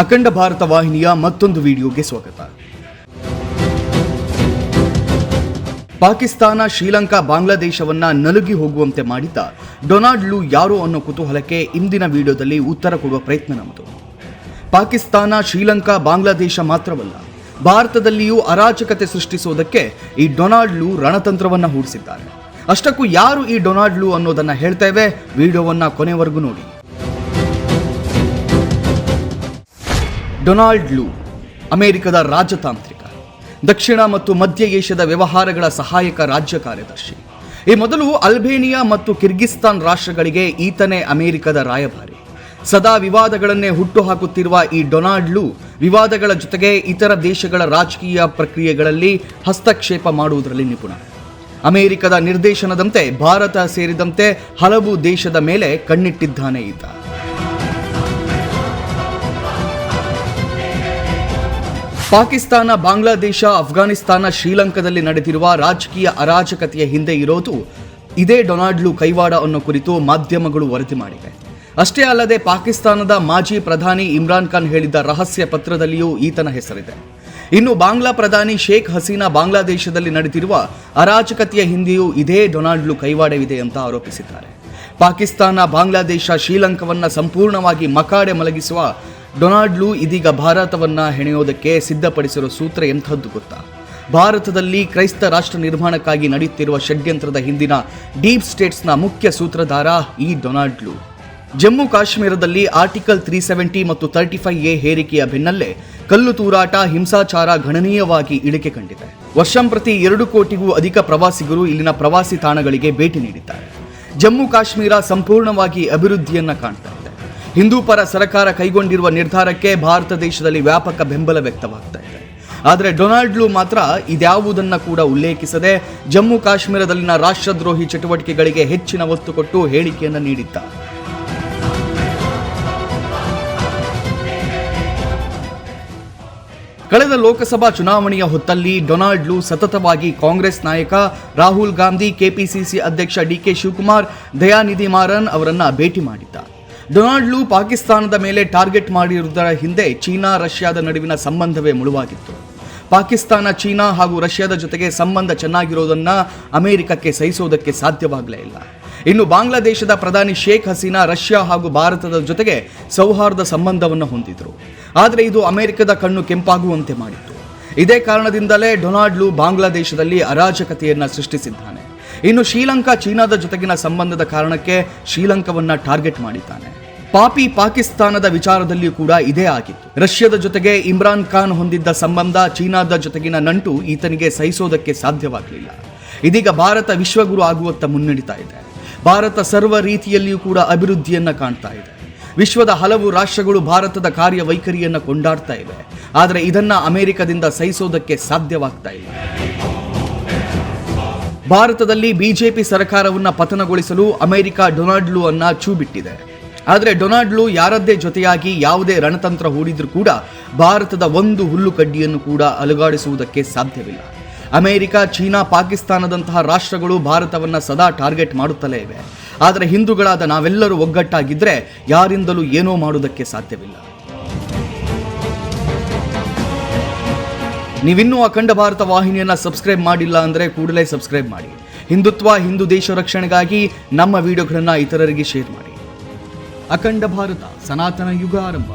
ಅಖಂಡ ಭಾರತ ವಾಹಿನಿಯ ಮತ್ತೊಂದು ವಿಡಿಯೋಗೆ ಸ್ವಾಗತ. ಪಾಕಿಸ್ತಾನ, ಶ್ರೀಲಂಕಾ, ಬಾಂಗ್ಲಾದೇಶವನ್ನ ನಲುಗಿ ಹೋಗುವಂತೆ ಮಾಡಿದ್ದ ಡೊನಾಲ್ಡ್ ಲೂ ಯಾರು ಅನ್ನೋ ಕುತೂಹಲಕ್ಕೆ ಇಂದಿನ ವಿಡಿಯೋದಲ್ಲಿ ಉತ್ತರ ಕೊಡುವ ಪ್ರಯತ್ನ ನಮ್ಮದು. ಪಾಕಿಸ್ತಾನ, ಶ್ರೀಲಂಕಾ, ಬಾಂಗ್ಲಾದೇಶ ಮಾತ್ರವಲ್ಲ, ಭಾರತದಲ್ಲಿಯೂ ಅರಾಜಕತೆ ಸೃಷ್ಟಿಸುವುದಕ್ಕೆ ಈ ಡೊನಾಲ್ಡ್ ಲೂ ರಣತಂತ್ರವನ್ನ ಹೂಡಿಸಿದ್ದಾರೆ. ಅಷ್ಟಕ್ಕೂ ಯಾರು ಈ ಡೊನಾಲ್ಡ್ ಲೂ ಅನ್ನೋದನ್ನ ಹೇಳ್ತೇವೆ ವಿಡಿಯೋವನ್ನ ಕೊನೆವರೆಗೂ ನೋಡಿ. ಡೊನಾಲ್ಡ್ ಲೂ, ಅಮೆರಿಕದ ರಾಜತಾಂತ್ರಿಕ, ದಕ್ಷಿಣ ಮತ್ತು ಮಧ್ಯ ಏಷ್ಯಾದ ವ್ಯವಹಾರಗಳ ಸಹಾಯಕ ರಾಜ್ಯ ಕಾರ್ಯದರ್ಶಿ. ಈ ಮೊದಲು ಅಲ್ಬೇನಿಯಾ ಮತ್ತು ಕಿರ್ಗಿಸ್ತಾನ್ ರಾಷ್ಟ್ರಗಳಿಗೆ ಈತನೇ ಅಮೆರಿಕದ ರಾಯಭಾರಿ. ಸದಾ ವಿವಾದಗಳನ್ನೇ ಹುಟ್ಟುಹಾಕುತ್ತಿರುವ ಈ ಡೊನಾಲ್ಡ್ ಲೂ ವಿವಾದಗಳ ಜೊತೆಗೆ ಇತರ ದೇಶಗಳ ರಾಜಕೀಯ ಪ್ರಕ್ರಿಯೆಗಳಲ್ಲಿ ಹಸ್ತಕ್ಷೇಪ ಮಾಡುವುದರಲ್ಲಿ ನಿಪುಣ. ಅಮೆರಿಕದ ನಿರ್ದೇಶನದಂತೆ ಭಾರತ ಸೇರಿದಂತೆ ಹಲವು ದೇಶದ ಮೇಲೆ ಕಣ್ಣಿಟ್ಟಿದ್ದಾನೆ ಈತ. ಪಾಕಿಸ್ತಾನ, ಬಾಂಗ್ಲಾದೇಶ ಅಫ್ಘಾನಿಸ್ತಾನ ಶ್ರೀಲಂಕಾದಲ್ಲಿ ನಡೆದಿರುವ ರಾಜಕೀಯ ಅರಾಜಕತೆಯ ಹಿಂದೆ ಇರೋದು ಇದೇ ಡೊನಾಲ್ಡ್ಲು ಕೈವಾಡ ಅನ್ನೋ ಕುರಿತು ಮಾಧ್ಯಮಗಳು ವರದಿ ಮಾಡಿವೆ. ಅಷ್ಟೇ ಅಲ್ಲದೆ ಪಾಕಿಸ್ತಾನದ ಮಾಜಿ ಪ್ರಧಾನಿ ಇಮ್ರಾನ್ ಖಾನ್ ಹೇಳಿದ್ದ ರಹಸ್ಯ ಪತ್ರದಲ್ಲಿಯೂ ಈತನ ಹೆಸರಿದೆ. ಇನ್ನು ಬಾಂಗ್ಲಾ ಪ್ರಧಾನಿ ಶೇಖ್ ಹಸೀನಾ ಬಾಂಗ್ಲಾದೇಶದಲ್ಲಿ ನಡೆದಿರುವ ಅರಾಜಕತೆಯ ಹಿಂದೆಯೂ ಇದೇ ಡೊನಾಲ್ಡ್ಲು ಕೈವಾಡವಿದೆ ಅಂತ ಆರೋಪಿಸಿದ್ದಾರೆ. ಪಾಕಿಸ್ತಾನ, ಬಾಂಗ್ಲಾದೇಶ, ಶ್ರೀಲಂಕಾವನ್ನು ಸಂಪೂರ್ಣವಾಗಿ ಮಕಾಡೆ ಮಲಗಿಸುವ ಡೊನಾಲ್ಡ್ ಲೂ ಇದೀಗ ಭಾರತವನ್ನು ಹೆಣೆಯೋದಕ್ಕೆ ಸಿದ್ಧಪಡಿಸಿರೋ ಸೂತ್ರ ಎಂಥದ್ದು ಗೊತ್ತಾ? ಭಾರತದಲ್ಲಿ ಕ್ರೈಸ್ತ ರಾಷ್ಟ್ರ ನಿರ್ಮಾಣಕ್ಕಾಗಿ ನಡೆಯುತ್ತಿರುವ ಷಡ್ಯಂತ್ರದ ಹಿಂದಿನ ಡೀಪ್ ಸ್ಟೇಟ್ಸ್ನ ಮುಖ್ಯ ಸೂತ್ರಧಾರ ಈ ಡೊನಾಲ್ಡ್ ಲೂ. ಜಮ್ಮು ಕಾಶ್ಮೀರದಲ್ಲಿ ಆರ್ಟಿಕಲ್ ತ್ರೀ ಸೆವೆಂಟಿ ಮತ್ತು ತರ್ಟಿ ಫೈವ್ ಎ ಹೇರಿಕೆಯ ಬೆನ್ನಲ್ಲೇ ಕಲ್ಲು ತೂರಾಟ, ಹಿಂಸಾಚಾರ ಗಣನೀಯವಾಗಿ ಇಳಿಕೆ ಕಂಡಿದೆ. ವರ್ಷಂಪ್ರತಿ ಎರಡು ಕೋಟಿಗೂ ಅಧಿಕ ಪ್ರವಾಸಿಗರು ಇಲ್ಲಿನ ಪ್ರವಾಸಿ ತಾಣಗಳಿಗೆ ಭೇಟಿ ನೀಡಿದ್ದಾರೆ. ಜಮ್ಮು ಕಾಶ್ಮೀರ ಸಂಪೂರ್ಣವಾಗಿ ಅಭಿವೃದ್ಧಿಯನ್ನ ಕಾಣ್ತಾ ಇದೆ. ಹಿಂದೂ ಪರ ಸರ್ಕಾರ ಕೈಗೊಂಡಿರುವ ನಿರ್ಧಾರಕ್ಕೆ ಭಾರತ ದೇಶದಲ್ಲಿ ವ್ಯಾಪಕ ಬೆಂಬಲ ವ್ಯಕ್ತವಾಗ್ತಾ ಇದೆ. ಆದರೆ ಡೊನಾಲ್ಡ್ ಲೂ ಮಾತ್ರ ಇದ್ಯಾವುದನ್ನ ಕೂಡ ಉಲ್ಲೇಖಿಸದೆ ಜಮ್ಮು ಕಾಶ್ಮೀರದಲ್ಲಿನ ರಾಷ್ಟ್ರದ್ರೋಹಿ ಚಟುವಟಿಕೆಗಳಿಗೆ ಹೆಚ್ಚಿನ ಒತ್ತು ಕೊಟ್ಟು ಹೇಳಿಕೆಯನ್ನು ನೀಡಿದ್ದಾರೆ. ಕಳೆದ ಲೋಕಸಭಾ ಚುನಾವಣೆಯ ಹೊತ್ತಲ್ಲಿ ಡೊನಾಲ್ಡ್ ಲೂ ಸತತವಾಗಿ ಕಾಂಗ್ರೆಸ್ ನಾಯಕ ರಾಹುಲ್ ಗಾಂಧಿ, ಕೆಪಿಸಿಸಿ ಅಧ್ಯಕ್ಷ ಡಿಕೆ ಶಿವಕುಮಾರ್, ದಯಾನಿಧಿ ಮಾರನ್ ಅವರನ್ನು ಭೇಟಿ ಮಾಡಿದ್ದ ಡೊನಾಲ್ಡ್ ಲೂ ಪಾಕಿಸ್ತಾನದ ಮೇಲೆ ಟಾರ್ಗೆಟ್ ಮಾಡಿರುವುದರ ಹಿಂದೆ ಚೀನಾ ರಷ್ಯಾದ ನಡುವಿನ ಸಂಬಂಧವೇ ಮುಳುವಾಗಿತ್ತು. ಪಾಕಿಸ್ತಾನ, ಚೀನಾ ಹಾಗೂ ರಷ್ಯಾದ ಜೊತೆಗೆ ಸಂಬಂಧ ಚೆನ್ನಾಗಿರೋದನ್ನ ಅಮೆರಿಕಕ್ಕೆ ಸಹಿಸೋದಕ್ಕೆ ಸಾಧ್ಯವಾಗಲೇ ಇಲ್ಲ. ಇನ್ನು ಬಾಂಗ್ಲಾದೇಶದ ಪ್ರಧಾನಿ ಶೇಖ್ ಹಸೀನಾ ರಷ್ಯಾ ಹಾಗೂ ಭಾರತದ ಜೊತೆಗೆ ಸೌಹಾರ್ದ ಸಂಬಂಧವನ್ನು ಹೊಂದಿದ್ರು. ಆದರೆ ಇದು ಅಮೆರಿಕದ ಕಣ್ಣು ಕೆಂಪಾಗುವಂತೆ ಮಾಡಿತ್ತು. ಇದೇ ಕಾರಣದಿಂದಲೇ ಡೊನಾಲ್ಡ್ ಲೂ ಬಾಂಗ್ಲಾದೇಶದಲ್ಲಿ ಅರಾಜಕತೆಯನ್ನು ಸೃಷ್ಟಿಸಿದ್ದಾನೆ. ಇನ್ನು ಶ್ರೀಲಂಕಾ, ಚೀನಾದ ಜೊತೆಗಿನ ಸಂಬಂಧದ ಕಾರಣಕ್ಕೆ ಶ್ರೀಲಂಕಾವನ್ನ ಟಾರ್ಗೆಟ್ ಮಾಡಿದ್ದಾನೆ. ಪಾಪಿ ಪಾಕಿಸ್ತಾನದ ವಿಚಾರದಲ್ಲಿಯೂ ಕೂಡ ಇದೇ ಆಗಿತ್ತು. ರಷ್ಯಾದ ಜೊತೆಗೆ ಇಮ್ರಾನ್ ಖಾನ್ ಹೊಂದಿದ್ದ ಸಂಬಂಧ ಚೀನಾದ ಜೊತೆಗಿನ ನಂಟು ಈತನಿಗೆ ಸಹಿಸೋದಕ್ಕೆ ಸಾಧ್ಯವಾಗಲಿಲ್ಲ. ಇದೀಗ ಭಾರತ ವಿಶ್ವಗುರು ಆಗುವತ್ತ ಮುನ್ನಡೀತಾ ಇದೆ. ಭಾರತ ಸರ್ವ ರೀತಿಯಲ್ಲಿಯೂ ಕೂಡ ಅಭಿವೃದ್ಧಿಯನ್ನು ಕಾಣ್ತಾ ಇದೆ. ವಿಶ್ವದ ಹಲವು ರಾಷ್ಟ್ರಗಳು ಭಾರತದ ಕಾರ್ಯವೈಖರಿಯನ್ನು ಕೊಂಡಾಡ್ತಾ ಇವೆ. ಆದರೆ ಇದನ್ನ ಅಮೆರಿಕದಿಂದ ಸಹಿಸೋದಕ್ಕೆ ಸಾಧ್ಯವಾಗ್ತಾ ಇಲ್ಲ. ಭಾರತದಲ್ಲಿ ಬಿಜೆಪಿ ಸರ್ಕಾರವನ್ನು ಪತನಗೊಳಿಸಲು ಅಮೆರಿಕ ಡೊನಾಲ್ಡ್ ಲೂ ಅನ್ನ ಚೂಬಿಟ್ಟಿದೆ. ಆದರೆ ಡೊನಾಲ್ಡ್ ಲೂ ಯಾರದ್ದೇ ಜೊತೆಯಾಗಿ ಯಾವುದೇ ರಣತಂತ್ರ ಹೂಡಿದ್ರೂ ಕೂಡ ಭಾರತದ ಒಂದು ಹುಲ್ಲು ಕಡ್ಡಿಯನ್ನು ಕೂಡ ಅಲುಗಾಡಿಸುವುದಕ್ಕೆ ಸಾಧ್ಯವಿಲ್ಲ. ಅಮೆರಿಕ, ಚೀನಾ, ಪಾಕಿಸ್ತಾನದಂತಹ ರಾಷ್ಟ್ರಗಳು ಭಾರತವನ್ನು ಸದಾ ಟಾರ್ಗೆಟ್ ಮಾಡುತ್ತಲೇ ಇವೆ. ಆದರೆ ಹಿಂದೂಗಳಾದ ನಾವೆಲ್ಲರೂ ಒಗ್ಗಟ್ಟಾಗಿದ್ದರೆ ಯಾರಿಂದಲೂ ಏನೋ ಮಾಡುವುದಕ್ಕೆ ಸಾಧ್ಯವಿಲ್ಲ. ನೀವಿನ್ನೂ ಅಖಂಡ ಭಾರತ ವಾಹಿನಿಯನ್ನ ಸಬ್ಸ್ಕ್ರೈಬ್ ಮಾಡಿಲ್ಲ ಅಂದರೆ ಕೂಡಲೇ ಸಬ್ಸ್ಕ್ರೈಬ್ ಮಾಡಿ. ಹಿಂದುತ್ವ, ಹಿಂದೂ ದೇಶ ರಕ್ಷಣೆಗಾಗಿ ನಮ್ಮ ವಿಡಿಯೋಗಳನ್ನು ಇತರರಿಗೆ ಶೇರ್ ಮಾಡಿ. ಅಖಂಡ ಭಾರತ, ಸನಾತನ ಯುಗ ಆರಂಭ.